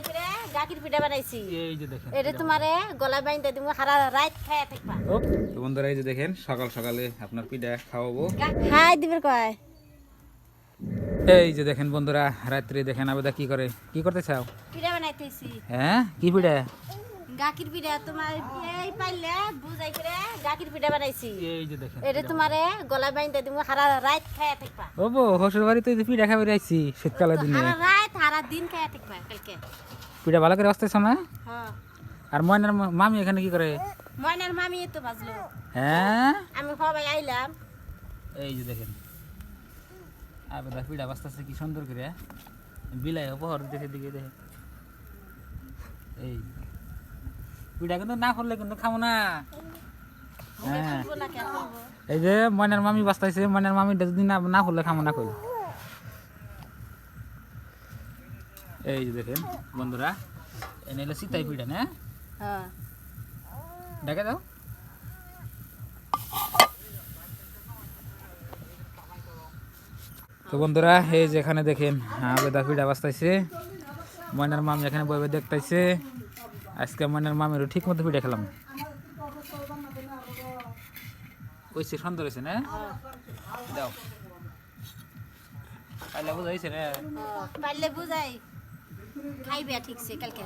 করে পিঠা বানাইছি। এই যে দেখেন এটা তোমারে গলায় বাইন্দা দিমু সারা রাত খায়া থাকবা। তো বন্ধুরা এই যে দেখেন সকাল সকালে আপনার পিঠা খাওয়াবো। হাই দিবের কয়। এই যে দেখেন বন্ধুরা রাত্রে দেখেন আবেদা কি করে কি করতে চাও? পিঠা বানাইতেছি হ্যাঁ কি পিঠা? গাখির পিঠা তোমার এই পাইলে বুঝাই করে গাখির পিঠা বানাইছি। এই যে দেখেন এটা তোমারে গলায় বাইন্দা দিমু সারা রাত খায়া থাকবা। ও বো হসুর বাড়িতে এই পিঠা খাবে আইছি শীতকালের দিনে। সারা রাত সারা দিন খায়া থাকবা কালকে। পিঠা ভালো করে আসতেছ না? হ্যাঁ। আর ময়নার মামি এখানে কি করে? ময়নার মামি তো বাজলো। হ্যাঁ? আমি সবাই আইলাম। এই যে দেখেন। আবেদা পিঠা বাঁচতেছে কি সুন্দর করে। বিলাই উপহার দিতে দিকে দেখে। এই পিঠা কিন্তু না করলে কিন্তু খাব না। হ্যাঁ। এই যে ময়নার মামি বাঁচতেছে ময়নার মামিটা যদি না না করলে খাব না করলে এই যে দেখেন বন্ধুরা এনে হলো সীতাই পিঠা না? হ্যাঁ। দেখে দাও। তো বন্ধুরা এই যে এখানে দেখেন আবেদা পিঠা বাঁচতেছে ময়নার মামি এখানে বইবে দেখতেছে আজকে ময়নার মামিরও ঠিক মতো পিঠা খেলাম। ওইছে সুন্দর হয়েছে না? দাও পাইলা বুঝাইছে না? পারলে বুঝাই। খাইবে ঠিকছে কালকে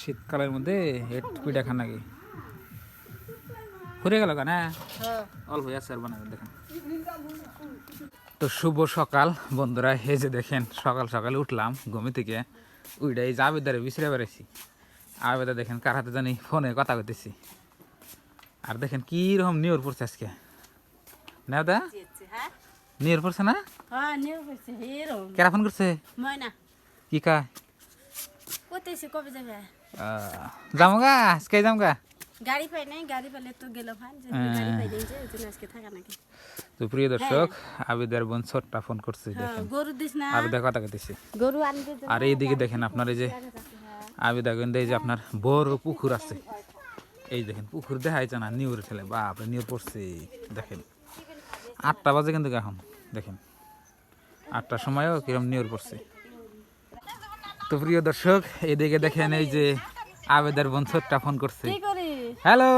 শীতকালের মধ্যে হেট পিঠা খান নাকি? ঘুরে গেল কেন হ্যাঁ। অল্প আছে আর বানাবে দেখেন। তো শুভ সকাল বন্ধুরা এই যে দেখেন সকাল সকালে উঠলাম ঘুমি থেকে। উইটা এই যে আবেদারে বিছড়ে বেড়াইছি আবেদা দেখেন কার হাতে জানি ফোনে কথা কইতেছি। আর দেখেন কি রকম নিয়র পড়ছে আজকে। না দা? হ্যাঁ। নিয়র পড়ছে না? হ্যাঁ কেরা ফোন করছে? কি কা কবে যাবে? যাব গা আজকে যাম গা গাড়ি পাই নাই গাড়ি পেলে তো গেল ভাই হ্যাঁ। গাড়ি পাই নাই যে ওই আজকে থাকা নাকি। তো প্রিয় দর্শক আবেদার বোন ছোট্টা ফোন করছে হ্যাঁ দেখেন। গরু দিস না। আবেদা কথা কইতেছে। গরু আনতে আর এইদিকে দেখেন আপনার এই যে আবেদা এই যে আপনার বড় পুকুর আছে। এই দেখেন পুকুর দেখা যাচ্ছে না নিউর ঠেলে বাপরে নিউর পড়ছে। দেখেন আটটা বাজে কিন্তু এখন দেখেন। আটটার সময়ও কিরম নিউর পড়ছে। তো প্রিয় দর্শক এদিকে দেখেন এই যে আবেদার বোন ছোট্টা ফোন করছে। হ্যালো।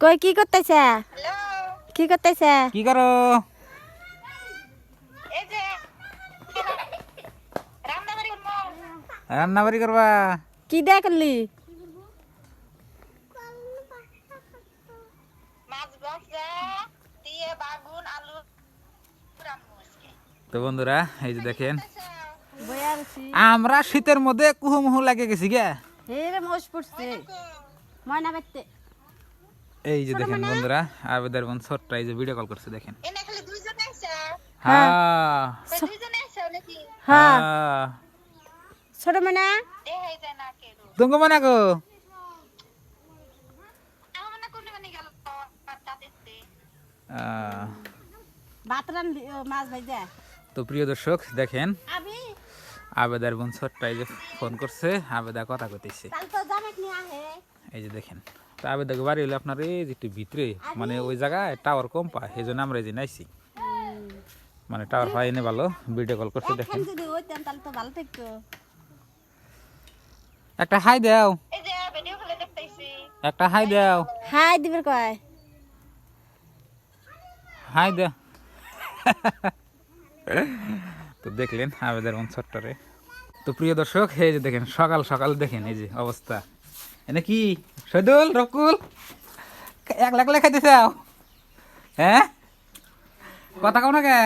কই কি করতেছে? কি করতেছে? কি করো? রান্না বাড়ি করবা। কি দেয়া করলি তো বন্ধুরা এই যে দেখেন। আমরা শীতের মধ্যে কুহুমুহু লাগে গেছি গে। মোষ পড়ছে। ময়না বাইতে এই যে দেখেন বন্ধুরা আবেদার বোন ছোট্ট এই যে ভিডিও কল করছে দেখেন। হ্যাঁ। ছোট তুমি মনে গো। তো প্রিয় দর্শক দেখেন। আবি আবেদার বোন ছোট্ট এই যে ফোন করছে আবেদা কথা কইতেছে। এই যে দেখেন তো আবেদাকে বাড়ি হলে আপনার এই যে একটু ভিতরে মানে ওই জায়গায় টাওয়ার কম পায় সেই জন্য আমরা এই যে নাইছি। মানে টাওয়ার পাই এনে ভালো ভিডিও কল করছে দেখেন। একটা হাই দাও। এই একটা হাই দাও। হাই দিবের কয়? হাই দে। তো দেখলেন আবেদের ছোট্টরে তো প্রিয় দর্শক এই যে দেখেন সকাল সকাল দেখেন এই যে অবস্থা। এনে কি সৈদুল রকুল এক লাখ লাখ খাইতে চাও হ্যাঁ কথা কও না কে?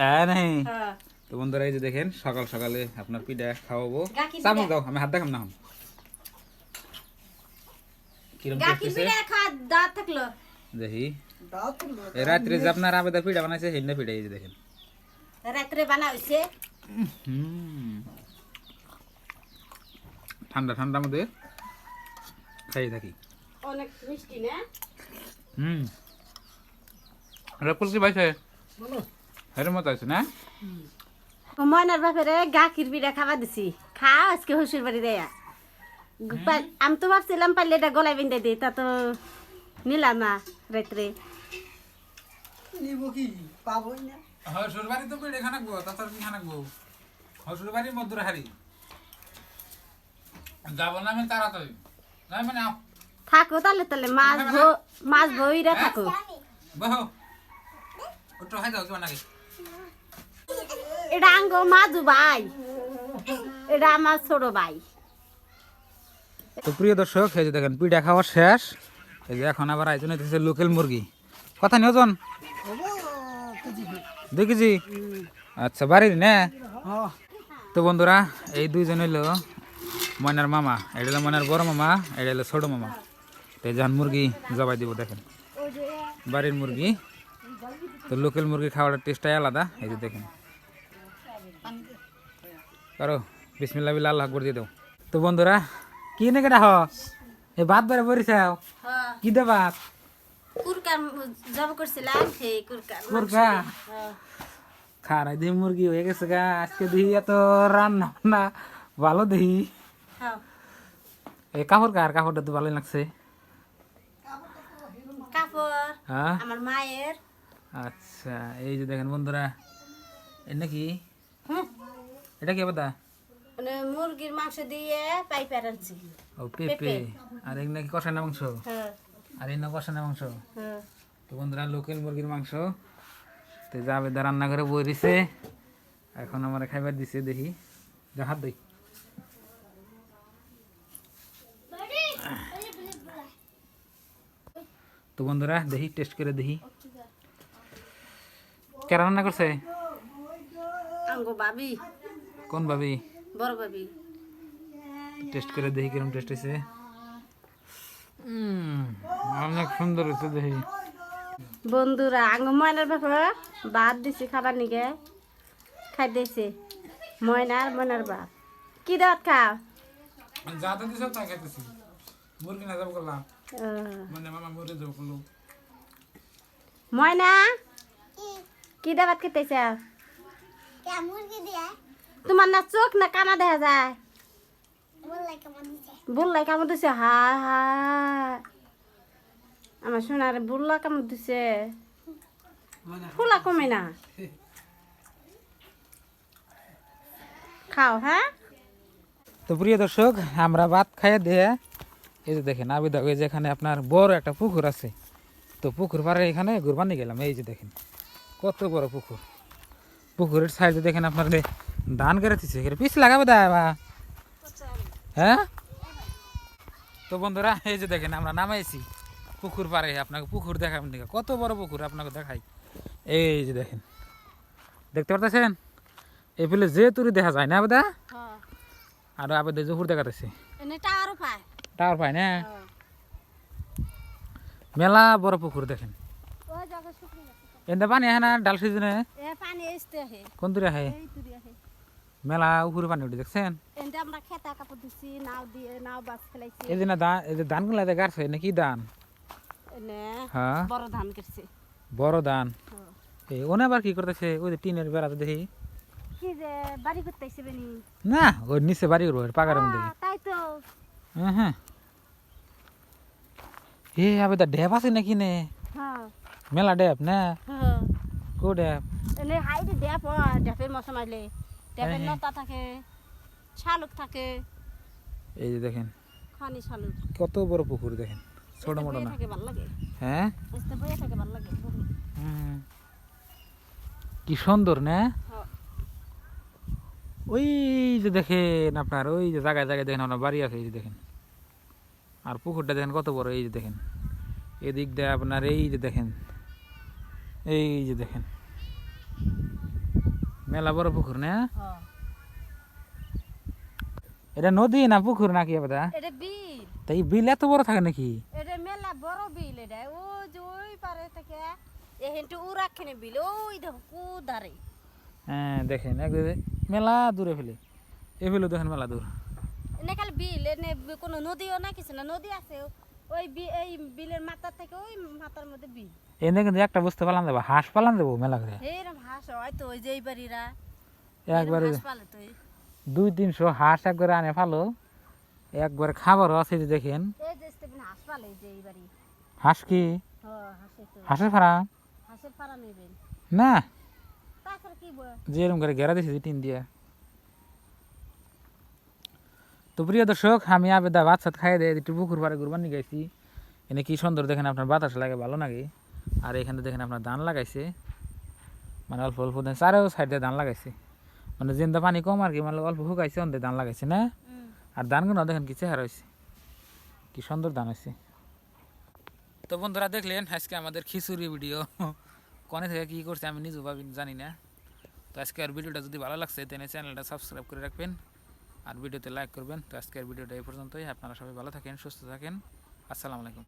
হ্যাঁ নাই। তো বন্ধুরা এই যে দেখেন সকাল সকালে আপনার পিঠা খাওয়াবো। চামচ দাও আমি হাত দেখাম না। কিরম দেখি। রাত্রে যে আপনার আবেদা পিঠা বানাইছে হিন্না পিঠা এই যে দেখেন। রাত্রে বানা হইছে হুম। ঠান্ডা মধ্যে খাই থাকি। অনেক মিষ্টি না? হুম। রকুল কি পাইছে এর মতো আছে না? ময়নার বাপেরে গাখির পিঠা খাওয়া দিছি। খা আজকে শ্বশুর বাড়ি দেয়া। আমি তো ভাবছিলাম পারলে এটা গলায় বেঁধে দিই তা তো নিলাম না রাত্রে। নিব কি? পাবই না। তো পেড়ে খানাকবো তাছাড়া কি খানাকবো হসুর বাড়ি মধুর হারি যাব না আমি তাড়াতাড়ি। যাই মানে থাকো তাহলে তাহলে মাছ ভো- মাছ বইরা থাকো। বহ। ওটা হাই যাও নাকি। এটা আঙ্গ মাজু ভাই। এটা আমার ছোট ভাই। তো প্রিয় দর্শক এই যে দেখেন পিঠা খাওয়া শেষ। এই যে এখন আবার আয়োজন হইতেছে লোকাল মুরগি। কথা নিয়ে ওজন। দুই কেজি? আচ্ছা বাড়ির না। হ্যাঁ তো বন্ধুরা এই দুইজন হইল ময়নার মামা। এটা হলো ময়নার বড় মামা এটা হলো ছোট মামা। তো এই যখন মুরগি জবাই দিব দেখেন। বাড়ির মুরগি। তো লোকাল মুরগি খাওয়ার টেস্টটাই আলাদা এই যে দেখেন। কারও বিসমিল্লা বিল্লা আল্লাহ আকবর দিয়ে দাও। তো বন্ধুরা কি নাকি রাহ এই ভাত বেড়ে পরিছাও কি দে ভাত? কুরকার জব করছিলাম সেই কুরকার মুরগা খারাই দিয়ে মুরগি হয়ে গেছে গা আজকে দেখি এত রান্না বান্না ভালো দেখি। হ্যাঁ। এই কাপড় কার? কাপড়টা তো ভালোই লাগছে। কাপড় হ্যাঁ? আমার মায়ের। আচ্ছা এই যে দেখেন বন্ধুরা নাকি? হুম, এটা কি বাদা মানে মুরগির মাংস দিয়ে পাইপার আনছি। ও পেঁপে। আর এই নাকি কষানা মাংস? হ্যাঁ। আর এই মাংস। হ্যাঁ। তো বন্ধুরা লোকাল মুরগির মাংস। তো যাবে দা রান্না করে বই দিছে। এখন আমার খাইবার দিছে দেখি। যা হাত দেই তো বন্ধুরা দেখি টেস্ট করে দেখি। কে রান্না করছে? কোন ভাবি? বড় বাবি টেস্ট করে দেখি কীরকম টেস্ট হয়েছে অনেক সুন্দর হয়েছে দেখি। বন্ধুরা আঙ্গ ময়নার বাপা ভাত দিছি খাবার নিগে। খাই দিয়েছে ময়নার ময়নার বাপ। কি দাঁত খাও? যাতে দিছ তা খাইতেছি। মুরগি না যাব করলাম। মানে মামা মুরগি যাব করল। ময়না কি দাবাত খেতেছ তোমার না চোখ না কানা দেখা যায়? বুল্লাই কামড় দিছে হা হা আমার সোনারে বুল্লা কামড় দিছে ফুলা কমে না খাও হ্যাঁ তো প্রিয় দর্শক আমরা ভাত খাইয়ে দিয়ে এই যে দেখেন আবিদা ওই যে এখানে আপনার বড় একটা পুকুর আছে। তো পুকুর পাড়ে এখানে ঘুরবানি গেলাম এই যে দেখেন কত বড় পুকুর। পুকুরের সাইডে দেখেন আপনার ধান এখানে পিস লাগাবে দা বা হ্যাঁ? তো বন্ধুরা এই যে দেখেন আমরা নামাইছি পুকুর পাড়ে আপনাকে পুকুর দেখাবেন দেখে। কত বড় পুকুর আপনাকে দেখাই। এই যে দেখেন দেখতে পারতেছেন? এই ফেলে যে তুরি দেখা যায় না আবেদা আর আবেদা জহুর দেখাতেছে। এটা টাওয়ার পায়। না? মেলা বড় পুকুর দেখেন। ওই এনে পানি আহে না? ডাল সিজনে? এ পানি আসতে হে কোন দূরে আহে? মেলা উপরে পানি উঠে দেখছেন? এনতে আমরা খেতা কাপড় দিছি নাও দিয়ে নাও বাস খেলাইছি। এই যে না ধান এই যে ধানগুলা গাড়ছে নাকি ধান? এনে হ্যাঁ। বড় ধান করছে বড় ধান? হ্যাঁ। এই ওনে আবার কি করতেছে? ওই যে টিনের বেড়াতে দেখি। কি যে বাড়ি করতে বেনি? না ওই নিচে বাড়ি করব পাকারের মধ্যে। তাই তো। হ্যাঁ হ্যাঁ। এ আবে তা ড্যাপ আছে নাকি নে? হ্যাঁ। মেলা ড্যাপ না? হ্যাঁ। কো ড্যাপ এনে ড্যাপের মশা মারলে। ড্যাপের হ্যাঁ, হ্যাঁ। লতা থাকে। শালুক থাকে। এই যে দেখেন। খানি শালুক। কত বড় পুকুর দেখেন। ছোট মোটো না। থাকে ভালো লাগে। হ্যাঁ। কি সুন্দর না? হ্যাঁ। ওই যে দেখেন আপনার ওই যে জায়গায় জায়গায় দেখেন আপনার বাড়ি আছে এই যে দেখেন। আর পুকুরটা দেখেন কত বড় এই যে দেখেন। এদিক দিয়ে আপনার এই যে দেখেন। এই যে দেখেন। মেলা বড় পুকুর না? হ্যাঁ। এটা নদী না পুকুর নাকি আবার এটা বিল। তাই বিল এত বড় থাকে নাকি? এটা মেলা বড় বিল এটা। ও যে ওই পারে থেকে এহেন্টু উরাখানে বিল। ওই দেখো কুদারে। হ্যাঁ দেখেন একবারে মেলা দূরে ফেলে। এ ফেলে দেখেন মেলা দূর। এনে খালি বিল এনে কোনো নদীও না কিছু না। নদী আছে ওই এই বিলের মাথার থেকে ওই মাথার মধ্যে বিল। এনে কিন্তু একটা বুঝতে পারলাম দেবো হাঁস পালান দেবো মেলা করে। এইরকম হাঁস হয় তো ওই যে এই বাড়িরা। একবারে হাঁস পালে তো দুই তিনশো হাঁস একবারে আনে ফালো একবারে খাবারও আছে যে দেখেন। হাঁস কি? হাঁসের ফার্ম না। তাছাড়া কি বল? যে এরকম করে ঘেরা দিয়েছি টিন দিয়ে। তো প্রিয় দর্শক আমি আবেদা ভাত সাত খাই দিয়ে একটু পুকুর পাড়ে ঘুরবার নিয়ে গেছি। এনে কি সুন্দর দেখেন আপনার বাতাস লাগে ভালো লাগে। আর এখানে দেখেন আপনার ধান লাগাইছে। মানে অল্প অল্প চারেও সাইডে ধান লাগাইছে। মানে যেন পানি কম আর কি মানে অল্প শুকাইছে অন্ধে ধান লাগাইছে না? আর ধানগুলো দেখেন কি চেহারা হয়েছে কি সুন্দর ধান হয়েছে তো বন্ধুরা দেখলেন আজকে আমাদের খিচুড়ি ভিডিও। কনে থেকে কী করছে আমি নিজেও ভাবি জানি না। তো আজকের ভিডিওটা যদি ভালো লাগছে তাহলে চ্যানেলটা সাবস্ক্রাইব করে রাখবেন আর ভিডিওতে লাইক করবেন। তো আজকের ভিডিওটা এই পর্যন্তই। আপনারা সবাই ভালো থাকেন সুস্থ থাকেন। আসসালামু আলাইকুম।